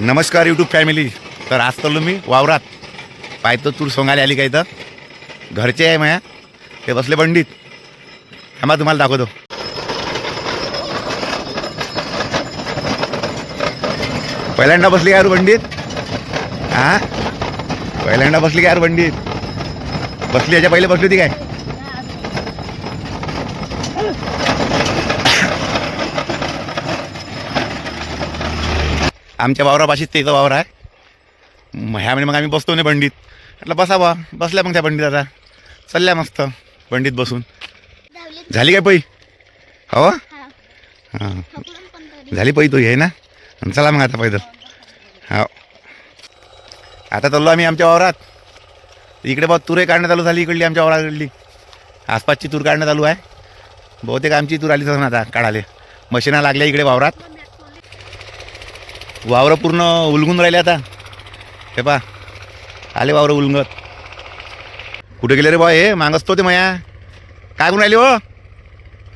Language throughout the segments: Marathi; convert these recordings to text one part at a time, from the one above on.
नमस्कार यूट्यूब फॅमिली तर आज चाललो मी वावरात. पाहतो तूर सोंगायला आली काय तर घरचे आहे माया. ते बसले पंडित थांबा तुम्हाला दाखवतो. पहिल्यांदा बसली काय पंडित हा पहिल्यांदा बसली काय रे पंडित बसली याच्या पहिले बसली होती काय? आमच्या वावरापाशीच त्याचा वावर आहे. ह्या म्हणजे मग आम्ही बसतो नाही पंडित म्हटलं बसावा बसल्या मग त्या पंडित आता चालल्या मस्त पंडित बसून. झाली काय पै? हो? हां. झाली पै तू हे ना? चला मग आता पैदल. हो. आता चाललो आम्ही आमच्या वावरात. इकडे बघ तुरे काढण्यात चालू झाली इकडली आमच्या वावराकडली. आसपासची तूर काढण्यात चालू आहे. बहुतेक आमची तूर आली तसं आता काढाले मशीना लागल्या इकडे वावरात. वावरं पूर्ण उलगून राहिले आता. हे पा आले वावरं उलगत. कुठे गेले रे बा हे? मागसतो ते मया. काय करून राहिले हो?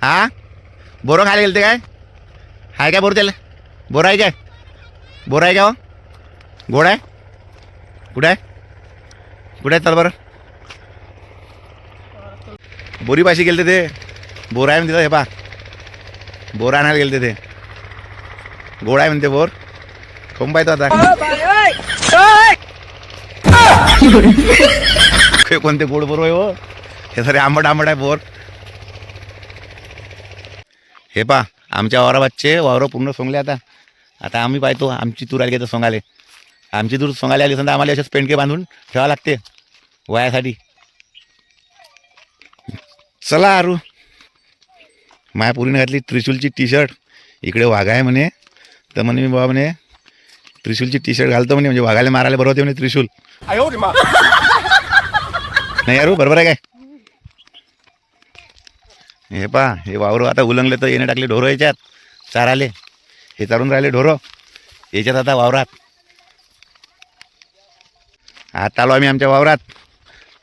हा? बोरं खायला गेलते काय? हाय काय बोर त्याला? बोर आहे काय? बोर आहे का हो? गोड आहे? कुठं आहे? कुठे आहे? चल बरं. बोरी पाशी गेले ते. बोर आहे म्हणते हे पा बोर आणायला गेले ते. गोड आहे म्हणते बोर. कोण पाहतो आता हे कोणते गोड बोर आहे हो हे सरे आंबट आंबट आहे बोर हे पा आमच्या वावराबादचे वावरं पूर्ण सोंगले आता आता आम्ही पाहतो आमची तूर आली का तर सोंगाले आमची तूर सोंगाले आली समजा आम्हाला असेच पेंडके बांधून ठेवावं लागते वयासाठी चला आरू माया पुरीने घातली त्रिशूलची टी शर्ट इकडे वाघा आहे म्हणे तर म्हणे मी बाबा म्हणे त्रिशूलची टी शर्ट घालतो म्हणे म्हणजे वाघाला मारायला बरोबर होते म्हणे त्रिशूल. नाही अरू बरोबर आहे काय? हे पा हे वावर आता उलंगले तर येणे टाकले ढोरं याच्यात चाराले. हे चारून राहिले ढोरं याच्यात आता वावरात. आता आलो आम्ही आमच्या वावरात.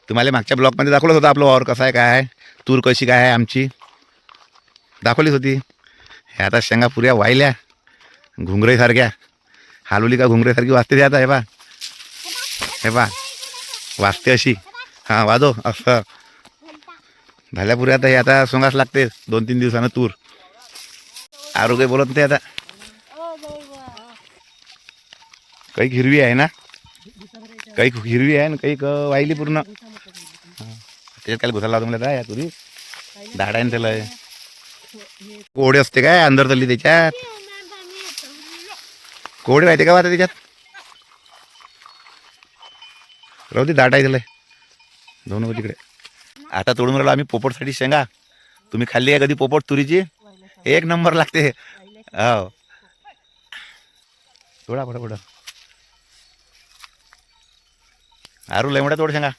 तुम्हाला मागच्या ब्लॉकमध्ये दाखवलंच होतं आपलं वावर कसं आहे काय आहे तूर कशी काय आहे आमची. दाखवलीच होती. हे आता शेंगा पुऱ्या वाहिल्या घुंगरेसारख्या हालोली का घुंगरेसारखी वाजते ते आता हे पा हे पा वाजते अशी. हां वाजो असं. झाल्यापुरे आता हे आता सोंगास लागते. दोन तीन दिवसानं तूर. आरोग्य बोलत नाही आता. काही हिरवी आहे ना? काही हिरवी आहे ना काही वाहिली पूर्ण. त्याच्यात काय घुसायला लावतो मला या तुरी. दाड आहे ना त्याला. कोडे असते काय अंदर चालली त्याच्यात. कोडे राहते का आता त्याच्यात? राहू दे दाट आहे त्याला दोन तिकडे. आता तोडून राहिलो आम्ही पोपटसाठी शेंगा. तुम्ही खाल्ली आहे कधी पोपट तुरीची? एक नंबर लागते. हो थोडा फटा फटा आरू लय मोठा तोड शेंगा.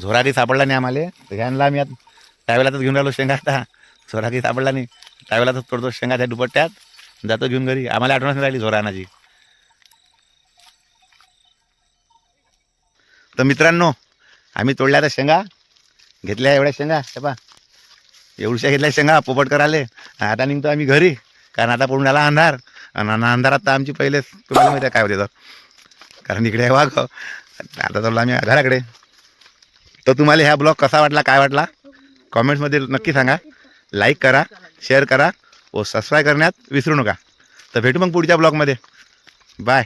झोराकी सापडला नाही आम्हाला. घ्यायला आम्ही आता त्यावेळेलाच घेऊन राहिलो शेंगा आता. झोराकी सापडला नाही. त्यावेळेला तर तोडतो शेंगा त्या दुपट्ट्यात जातो घेऊन घरी. आम्हाला आठवणच नाही राहिली झोरा आणायची तर मित्रांनो आम्ही तोडल्या तर शेंगा घेतल्या एवढ्या शेंगा. हे पा एवढ्या घेतल्या शेंगा पोपट कराले आता निघतो आम्ही घरी कारण आता पडून आला अंधार. आणि अंधारात तर आमची पहिले तुम्हाला माहिती आहे काय होते तर. कारण इकडे आहे वाघ आता चाललो आम्ही घराकडे. तर तुम्हाला ह्या ब्लॉग कसा वाटला काय वाटला? कॉमेंट्समध्ये नक्की सांगा. लाईक करा शेअर करा व सबस्क्राईब करण्यात विसरू नका. तर भेटू मग पुढच्या ब्लॉगमध्ये बाय